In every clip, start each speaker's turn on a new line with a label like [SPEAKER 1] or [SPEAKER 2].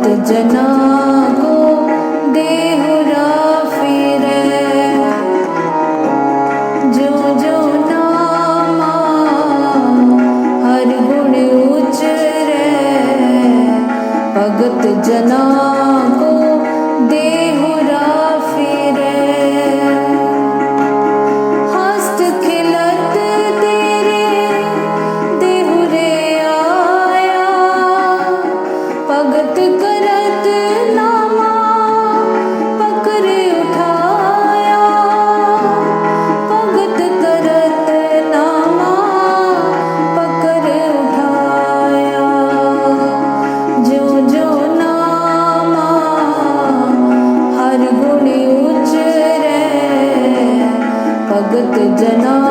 [SPEAKER 1] जना को देहुरा फिरे जो जो नामा हर गुण उचरे भगत जना को देहुरा गुण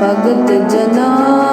[SPEAKER 1] भगत जना।